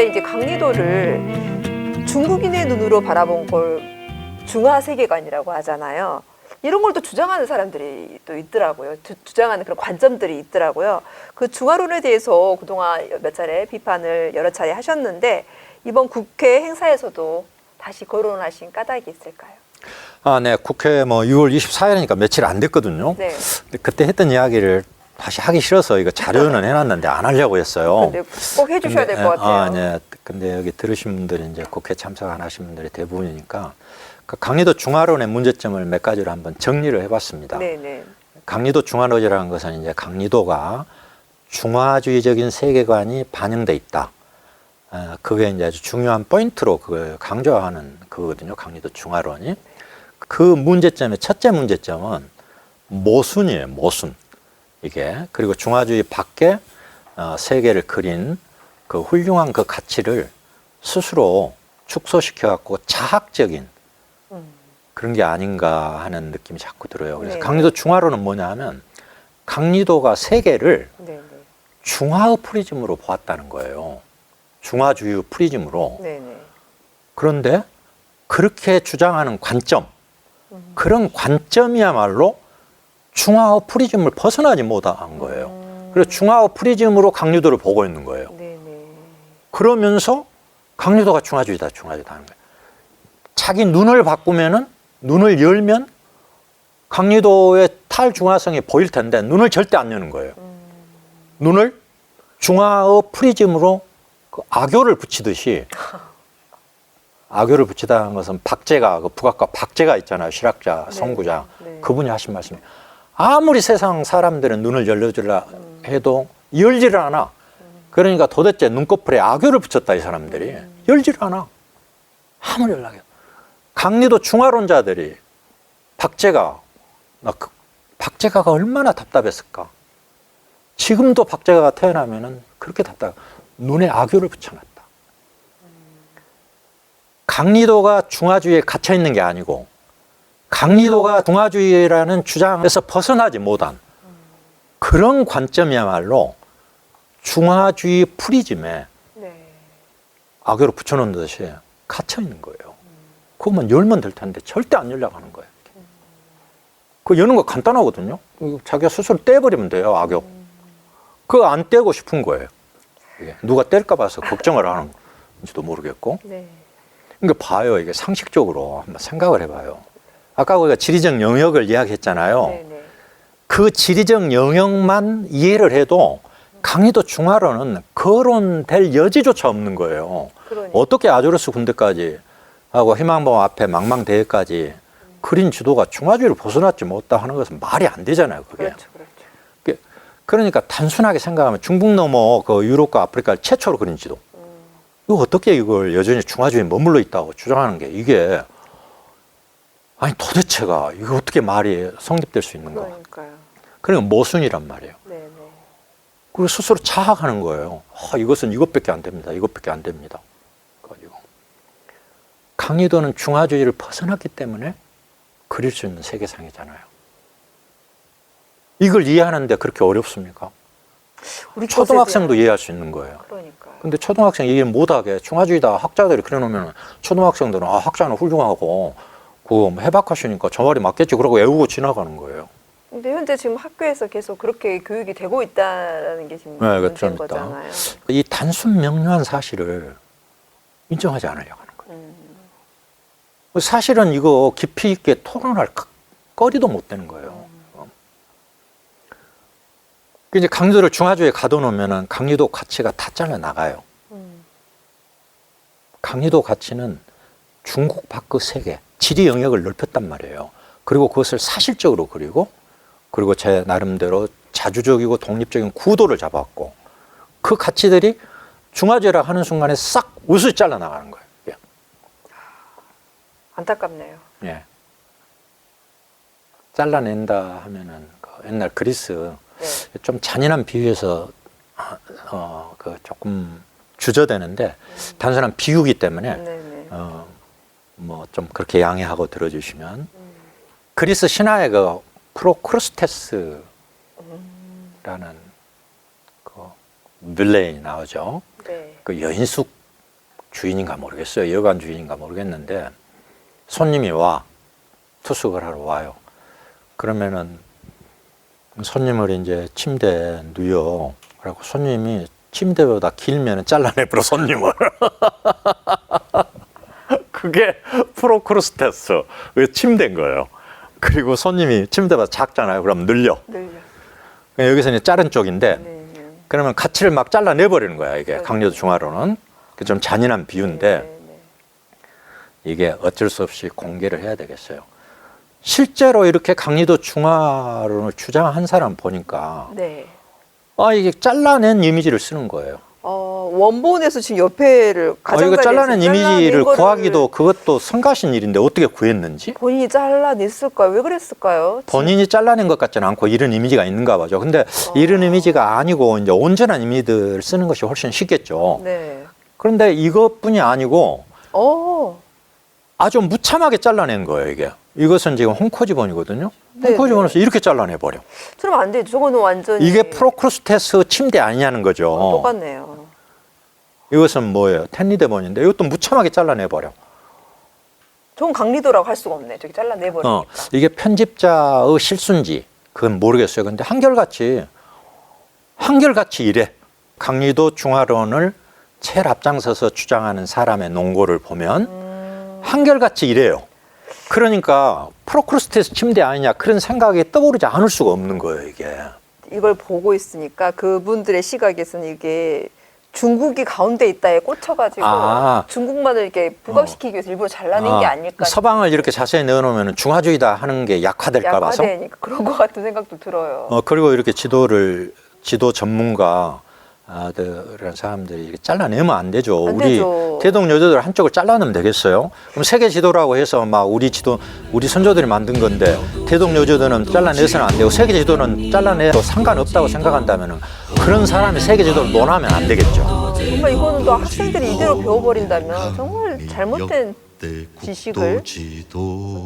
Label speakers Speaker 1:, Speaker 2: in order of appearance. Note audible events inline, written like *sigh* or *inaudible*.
Speaker 1: 근데 이제 강리도를 중국인의 눈으로 바라본 걸 중화 세계관이라고 하잖아요. 이런 걸 또 주장하는 사람들이 또 있더라고요. 주, 주장하는 그런 관점들이 있더라고요. 그 중화론에 대해서 그동안 몇 차례 비판을 여러 차례 하셨는데 이번 국회 행사에서도 다시 거론하신 까닭이 있을까요?
Speaker 2: 아, 네. 국회 뭐 6월 24일이니까 며칠 안 됐거든요.
Speaker 1: 네.
Speaker 2: 근데 그때 했던 이야기를 다시 하기 싫어서 이거 자료는 해놨는데 안 하려고 했어요.
Speaker 1: 근데 꼭 해주셔야 될
Speaker 2: 근데,
Speaker 1: 것 같아요.
Speaker 2: 아, 네. 근데 여기 들으신 분들이 이제 국회 참석 안 하신 분들이 대부분이니까 그 강리도 중화론의 문제점을 몇 가지로 한번 정리를 해봤습니다.
Speaker 1: 네네.
Speaker 2: 강리도 중화론이라는 것은 이제 강리도가 중화주의적인 세계관이 반영돼 있다. 아, 그게 이제 아주 중요한 포인트로 그걸 강조하는 그거거든요. 강리도 중화론이. 그 문제점의 첫째 문제점은 모순이에요. 모순. 이게 그리고 중화주의 밖에 어, 세계를 그린 그 훌륭한 그 가치를 스스로 축소시켜 갖고 자학적인
Speaker 1: 음.
Speaker 2: 그런 게 아닌가 하는 느낌이 자꾸 들어요. 그래서
Speaker 1: 네.
Speaker 2: 강리도 중화론은 뭐냐 하면 강리도가 세계를
Speaker 1: 네네.
Speaker 2: 중화의 프리즘으로 보았다는 거예요. 중화주의 프리즘으로.
Speaker 1: 네네.
Speaker 2: 그런데 그렇게 주장하는 관점,
Speaker 1: 음.
Speaker 2: 그런 관점이야말로 중화의 프리즘을 벗어나지 못한 거예요.
Speaker 1: 음.
Speaker 2: 그래서 중화의 프리즘으로 강리도를 보고 있는 거예요.
Speaker 1: 네네.
Speaker 2: 그러면서 강리도가 중화주의다, 중화주의다 하는 거예요. 자기 눈을 바꾸면은 눈을 열면 강리도의 탈중화성이 보일 텐데 눈을 절대 안 여는 거예요. 눈을 중화의 프리즘으로 그 악교를 붙이듯이 *laughs* 악교를 붙이다는 것은 박제가 그 북악과 박제가 있잖아요. 실학자,
Speaker 1: 네.
Speaker 2: 선구자
Speaker 1: 네.
Speaker 2: 그분이 하신 말씀이 아무리 세상 사람들은 눈을 열려주려 해도 열지를 않아. 그러니까 도대체 눈꺼풀에 악교를 붙였다 이 사람들이 열지를 않아. 아무리 연락해. 강리도 중화론자들이 박제가 나 그, 박제가가 얼마나 답답했을까. 지금도 박제가가 태어나면은 그렇게 답답. 눈에 악교를 붙여놨다. 강리도가 중화주의에 갇혀 있는 게 아니고 강리도가 중화주의라는 주장에서 벗어나지 못한 그런 관점이야말로 중화주의 프리즘에
Speaker 1: 네.
Speaker 2: 악교를 붙여놓은 듯이 갇혀 있는 거예요. 그것만 열면 될 텐데 절대 안 열려고 하는 거예요. 그 여는 거 간단하거든요. 자기가 스스로 떼버리면 돼요, 악교. 그거 안 떼고 싶은 거예요. 누가 뗄까 봐서 걱정을 하는지도 *laughs* 모르겠고.
Speaker 1: 네.
Speaker 2: 그러니까 봐요. 이게 상식적으로 한번 생각을 해봐요. 아까 우리가 지리적 영역을 이야기했잖아요.
Speaker 1: 네네.
Speaker 2: 그 지리적 영역만 이해를 해도 강의도 중화로는 거론될 여지조차 없는 거예요.
Speaker 1: 그러니까.
Speaker 2: 어떻게 아조르스 군대까지 하고 희망봉 앞에 망망대해까지 그린 지도가 중화주의를 벗어났지 못다 하는 것은 말이 안 되잖아요. 그게.
Speaker 1: 그렇죠, 그렇죠.
Speaker 2: 그러니까 단순하게 생각하면 중북 넘어 그 유럽과 아프리카를 최초로 그린 지도.
Speaker 1: 음.
Speaker 2: 이거 어떻게 이걸 여전히 중화주의에 머물러 있다고 주장하는 게 이게 아니 도대체가 이거 어떻게 말이 성립될 수 있는가?
Speaker 1: 그러니까요.
Speaker 2: 그러니까 모순이란 말이에요.
Speaker 1: 네네.
Speaker 2: 그리고 스스로 자학하는 거예요. 아, 이것은 이것밖에 안 됩니다. 이것밖에 안 됩니다. 가지고 강의도는 중화주의를 벗어났기 때문에 그릴 수 있는 세계상이잖아요. 이걸 이해하는데 그렇게 어렵습니까?
Speaker 1: 우리
Speaker 2: 초등학생도 이해할 수 있는 거예요.
Speaker 1: 그러니까요.
Speaker 2: 근데 초등학생 이해 못하게 중화주의다 학자들이 그래놓으면 초등학생들은 아 학자는 훌륭하고 그 해박하시니까 저 말이 맞겠지 그러고 외우고 지나가는 거예요.
Speaker 1: 근데 현재 지금 학교에서 계속 그렇게 교육이 되고 있다는 게 지금
Speaker 2: 네,
Speaker 1: 문제인
Speaker 2: 그렇죠.
Speaker 1: 거잖아요.
Speaker 2: 이 단순 명료한 사실을 인정하지 않으려고 하는 거예요.
Speaker 1: 음.
Speaker 2: 사실은 이거 깊이 있게 토론할 거- 거리도 못 되는 거예요. 어. 그 이제 강도를 중화주의에 가둬놓으면 강리도 가치가 다 잘려 나가요.
Speaker 1: 음.
Speaker 2: 강리도 가치는 중국 밖의 세계, 지리 영역을 넓혔단 말이에요. 그리고 그것을 사실적으로 그리고 그리고 제 나름대로 자주적이고 독립적인 구도를 잡았고 그 가치들이 중화제라 하는 순간에 싹 우수 잘라 나가는 거예요. 예.
Speaker 1: 안타깝네요.
Speaker 2: 예. 잘라낸다 하면은 그 옛날 그리스
Speaker 1: 네.
Speaker 2: 좀 잔인한 비유에서 어, 그 조금 주저되는데 단순한 비유기 때문에
Speaker 1: 네 네.
Speaker 2: 어, 뭐 좀 그렇게 양해하고 들어주시면 그리스 신화의 그 프로크루스테스라는 그 빌레이 나오죠.
Speaker 1: 네.
Speaker 2: 그 여인숙 주인인가 모르겠어요. 여관 주인인가 모르겠는데 손님이 와 투숙을 하러 와요. 그러면은 손님을 이제 침대에 누여. 그래고 손님이 침대보다 길면은 잘라내버려 손님을. *laughs* 그게 *laughs* 프로크루스테스 그 침대인 거예요. 그리고 손님이 침대보다 작잖아요. 그럼 늘려.
Speaker 1: 늘려.
Speaker 2: 여기서 이제 자른 쪽인데
Speaker 1: 네, 네.
Speaker 2: 그러면 가치를 막 잘라내 버리는 거야 이게
Speaker 1: 네.
Speaker 2: 강요도 중화로는 그좀 잔인한 비유인데
Speaker 1: 네, 네.
Speaker 2: 이게 어쩔 수 없이 공개를 해야 되겠어요. 실제로 이렇게 강리도 중화론을 주장한 사람 보니까
Speaker 1: 네.
Speaker 2: 아 이게 잘라낸 이미지를 쓰는 거예요.
Speaker 1: 어, 원본에서 지금 옆에를
Speaker 2: 아,
Speaker 1: 가장
Speaker 2: 이거 잘라낸 이미지를 구하기도 그것도 성가신 일인데 어떻게 구했는지
Speaker 1: 본인이 잘라냈을까요? 왜 그랬을까요?
Speaker 2: 본인이 잘라낸 것 같지는 않고 이런 이미지가 있는가 봐죠. 근데 이런 이미지가 아니고 이제 온전한 이미지를 쓰는 것이 훨씬 쉽겠죠.
Speaker 1: 네.
Speaker 2: 그런데 이것뿐이 아니고
Speaker 1: 어.
Speaker 2: 아주 무참하게 잘라낸 거예요, 이게. 이것은 지금 홍코지본이거든요.
Speaker 1: 네,
Speaker 2: 홍코지본에서 이렇게 잘라내 버려.
Speaker 1: 그러면 안 되죠. 저거는 완전히
Speaker 2: 이게 프로크루스테스 침대 아니냐는 거죠.
Speaker 1: 똑같네요.
Speaker 2: 이것은 뭐예요? 텐리데본인데 이것도 무참하게 잘라내 버려.
Speaker 1: 저건 강리도라고 할 수가 없네. 저기 잘라내 버리니까.
Speaker 2: 어, 이게 편집자의 실수인지 그건 모르겠어요. 근데 한결같이 한결같이 이래. 강리도 중화론을 제일 앞장서서 주장하는 사람의 논고를 보면
Speaker 1: 음,
Speaker 2: 한결같이 이래요. 그러니까 프로크루스테스 침대 아니냐 그런 생각이 떠오르지 않을 수가 없는 거예요, 이게.
Speaker 1: 이걸 보고 있으니까 그분들의 시각에서는 이게 중국이 가운데 있다에 꽂혀가지고
Speaker 2: 아.
Speaker 1: 중국만을 이렇게 부각시키기 위해서 일부러 잘라낸 게
Speaker 2: 아,
Speaker 1: 아닐까.
Speaker 2: 서방을 이렇게 자세히 넣어놓으면 중화주의다 하는 게 약화될까 봐서.
Speaker 1: 약화되니까 그런 것 같은 생각도 들어요.
Speaker 2: 어, 그리고 이렇게 지도를 지도 전문가 아들이런 사람들이 이렇게 잘라내면 안 되죠.
Speaker 1: 안
Speaker 2: 우리
Speaker 1: 되죠.
Speaker 2: 대동 여자들 한쪽을 잘라내면 되겠어요? 그럼 세계 지도라고 해서 막 우리 지도 우리 선조들이 만든 건데 대동 여자들은 잘라내서는 안 되고 세계 지도는 잘라내도 상관없다고 생각한다면은 그런 사람이 세계 지도를 논하면 안 되겠죠.
Speaker 1: 정말 이거는 또 학생들이 이대로 배워버린다면 정말 잘못된 지식을
Speaker 3: 지도